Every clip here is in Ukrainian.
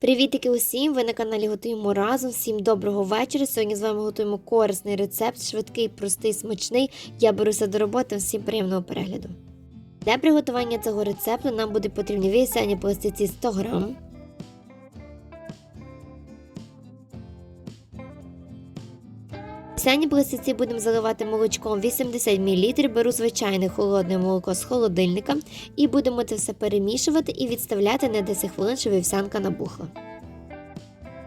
Привітики усім! Ви на каналі Готуємо разом. Всім доброго вечора. Сьогодні з вами готуємо корисний рецепт, швидкий, простий, смачний. Я беруся до роботи. Всім приємного перегляду. Для приготування цього рецепту нам буде потрібні вісяні пластиці 100 грам. Вівсяні пластиці будемо заливати молочком 80 мл. Беру звичайне холодне молоко з холодильника і будемо це все перемішувати і відставляти на 10 хвилин, щоб вівсянка набухла.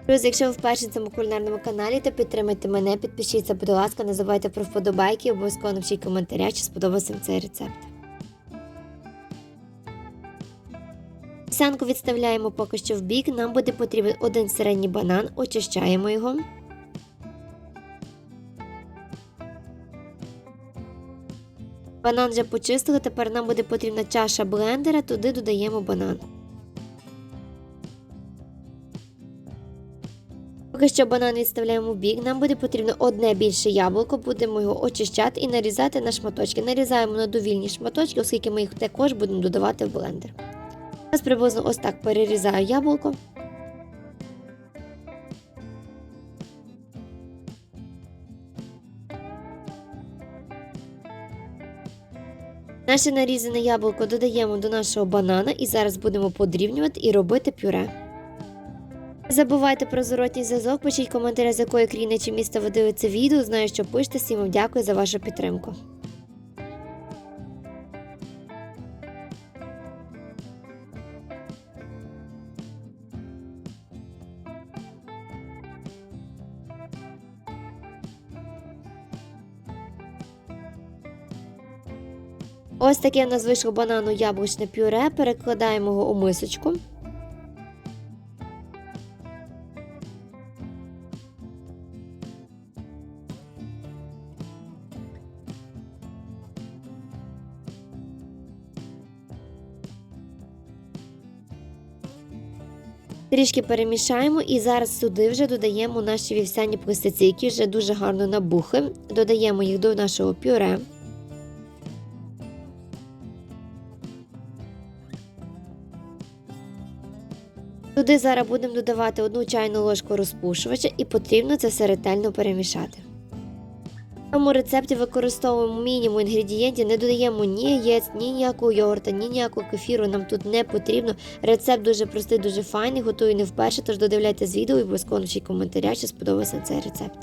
Друзі, якщо ви вперше на цьому кулінарному каналі, то підтримайте мене, підпишіться, будь ласка, не забувайте про вподобайки і обов'язково напишіть коментаря, чи сподобався цей рецепт. Вівсянку відставляємо поки що в бік. Нам буде потрібен один середній банан, очищаємо його. Банан вже почистили, тепер нам буде потрібна чаша блендера, туди додаємо банан. Поки що банан відставляємо в бік, нам буде потрібно одне більше яблуко, будемо його очищати і нарізати на шматочки. Нарізаємо на довільні шматочки, оскільки ми їх також будемо додавати в блендер. Зараз приблизно ось так перерізаю яблуко. Наше нарізане яблуко додаємо до нашого банана і зараз будемо подрівнювати і робити пюре. Не забувайте про зворотній зв'язок, пишіть коментарі, з якої країни чи міста ви дивитеся відео. Знаю, що пишете, всім вам дякую за вашу підтримку. Ось таке в нас вийшло банану яблучне пюре. Перекладаємо його у мисочку. Трішки перемішаємо і зараз сюди вже додаємо наші вівсяні пластиці, які вже дуже гарно набухли. Додаємо їх до нашого пюре. Туди зараз будемо додавати одну чайну ложку розпушувача і потрібно це все ретельно перемішати. В цьому рецепті використовуємо мінімум інгредієнтів, не додаємо ні яєць, ні ніякого йогурта, ні ніякого кефіру. Нам тут не потрібно. Рецепт дуже простий, дуже файний, готую не вперше, тож додивляйтесь відео і обов'язково напишіть коментаря, чи сподобався цей рецепт.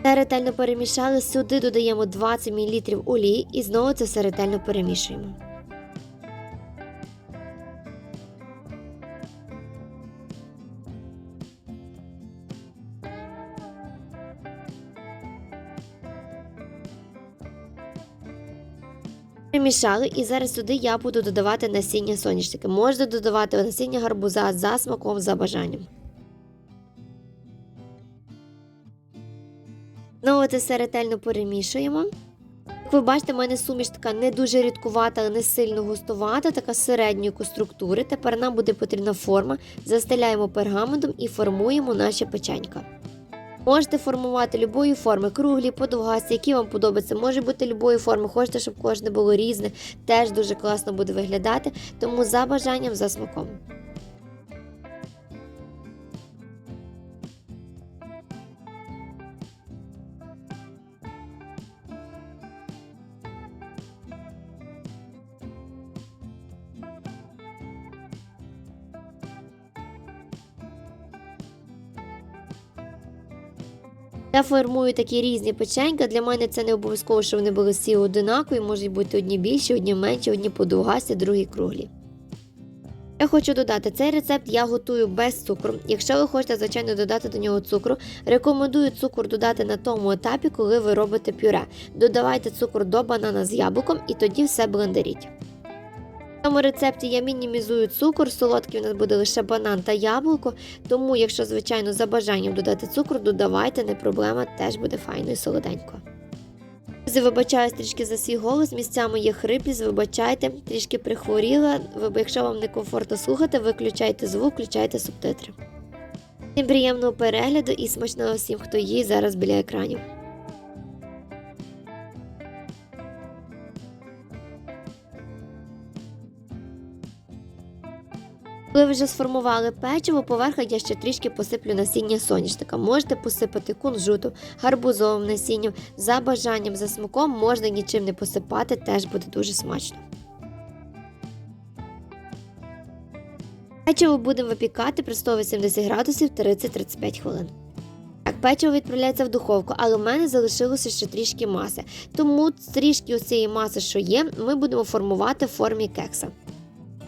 Все ретельно перемішали, сюди додаємо 20 мл олії і знову це все ретельно перемішуємо. Перемішали і зараз сюди я буду додавати насіння соняшника. Можна додавати насіння гарбуза за смаком, за бажанням. Знову це все ретельно перемішуємо. Як ви бачите, в мене суміш така не дуже рідкувата, не сильно густувата, така середньої структури. Тепер нам буде потрібна форма. Застеляємо пергаментом і формуємо наші печенька. Можете формувати любої форми, круглі, подовгасті, які вам подобаються. Може бути любої форми, хочете, щоб кожне було різне, теж дуже класно буде виглядати, тому за бажанням, за смаком. Я формую такі різні печенька. Для мене це не обов'язково, що вони були всі одинакові, можуть бути одні більші, одні менші, одні подовгасті, другі круглі. Я хочу додати, цей рецепт я готую без цукру. Якщо ви хочете, звичайно, додати до нього цукру, рекомендую цукор додати на тому етапі, коли ви робите пюре. Додавайте цукор до банана з яблуком і тоді все блендеріть. В цьому рецепті я мінімізую цукор, солодкий у нас буде лише банан та яблуко, тому, якщо, звичайно, за бажанням додати цукор, додавайте, не проблема, теж буде файно і солоденько. Вибачаюсь трішки за свій голос, місцями є хриплість, вибачайте, трішки прихворіла. Якщо вам некомфортно слухати, виключайте звук, включайте субтитри. Всім приємного перегляду і смачного всім, хто їсть зараз біля екранів. Коли ви вже сформували печиво, поверха я ще трішки посиплю насіння соняшника. Можете посипати кунжуту, гарбузовим насінням, за бажанням, за смаком можна нічим не посипати, теж буде дуже смачно. Печиво будемо випікати при 180 градусів 30-35 хвилин. Так, печиво відправляється в духовку, але в мене залишилося ще трішки маси. Тому трішки цієї маси, що є, ми будемо формувати в формі кекса.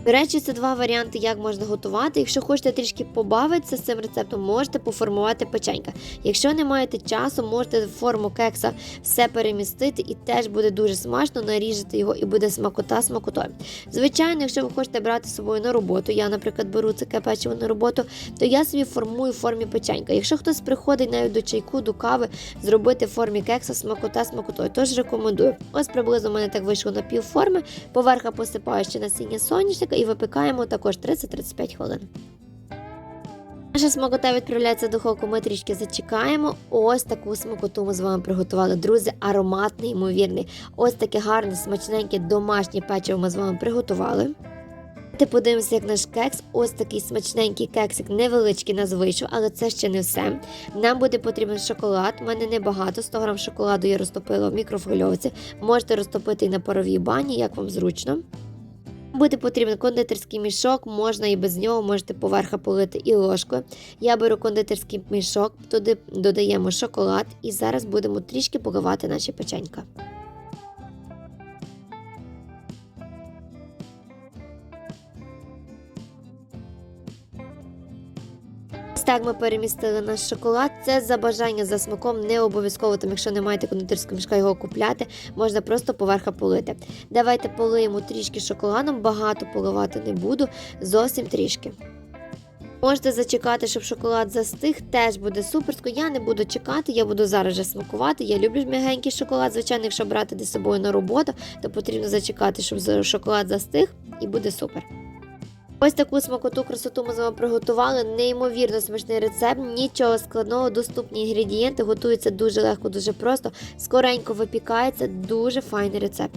До речі, це два варіанти, як можна готувати. Якщо хочете трішки побавитися з цим рецептом, можете поформувати печенька. Якщо не маєте часу, можете в форму кекса все перемістити і теж буде дуже смачно, наріжете його і буде смакота смакотою. Звичайно, якщо ви хочете брати з собою на роботу, я, наприклад, беру таке печиво на роботу, то я собі формую в формі печенька. Якщо хтось приходить навіть до чайку, до кави, зробити в формі кекса смакота смакотою, тож рекомендую. Ось приблизно в мене так вийшло на пів форми, поверха посипаю ще насіння соняшника і випікаємо також 30-35 хвилин. Наша смакота відправляється в духовку, ми трішки зачекаємо. Ось таку смакоту ми з вами приготували. Друзі, ароматний, ймовірний. Ось таке гарне, смачненьке домашнє печиво ми з вами приготували. Ти подивимося, як наш кекс, ось такий смачненький кексик, невеличкий нас вийшов, але це ще не все. Нам буде потрібен шоколад. У мене небагато, 100 грам шоколаду я розтопила в мікрофольовці. Можете розтопити і на паровій бані, як вам зручно. Буде потрібен кондитерський мішок, можна і без нього, можете поверха полити і ложкою. Я беру кондитерський мішок, туди додаємо шоколад і зараз будемо трішки поливати наші печенька. Ось так ми перемістили наш шоколад. Це за бажання за смаком, не обов'язково, там, якщо не маєте кондитерського мішка його купляти, можна просто поверха полити. Давайте полиємо трішки шоколадом, багато поливати не буду, зовсім трішки. Можете зачекати, щоб шоколад застиг, теж буде суперсько. Я не буду чекати, я буду зараз же смакувати. Я люблю м'ягенький шоколад. Звичайно, якщо брати десь собою на роботу, то потрібно зачекати, щоб шоколад застиг, і буде супер. Ось таку смакоту красоту ми з вами приготували. Неймовірно смачний рецепт, нічого складного, доступні інгредієнти, готується дуже легко, дуже просто, скоренько випікається, дуже файний рецепт.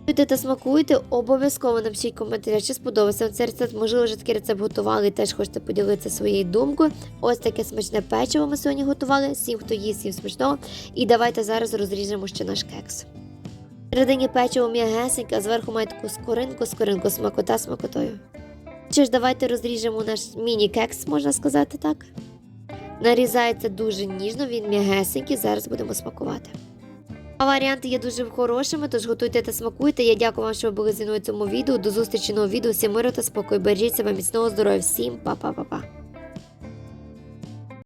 Готуйте та смакуйте, обов'язково напишіть коментарі, чи сподобався вам цей рецепт. Можливо, вже такий рецепт готували і теж хочете поділитися своєю думкою. Ось таке смачне печиво ми сьогодні готували. Всім, хто їсть, всім смачного. І давайте зараз розріжемо ще наш кекс. Всередині печиво м'ягесеньке, а зверху має таку скоринку, скоринку смакота смакотою. Що ж, давайте розріжемо наш міні-кекс, можна сказати так. Нарізається дуже ніжно, він м'ягесенький, зараз будемо смакувати. А варіанти є дуже хорошими, тож готуйте та смакуйте. Я дякую вам, що ви були зі мною в цьому відео. До зустрічі нового відео. Всім миру та спокою. Бережіть себе, міцного здоров'я. Всім па-па-па-па.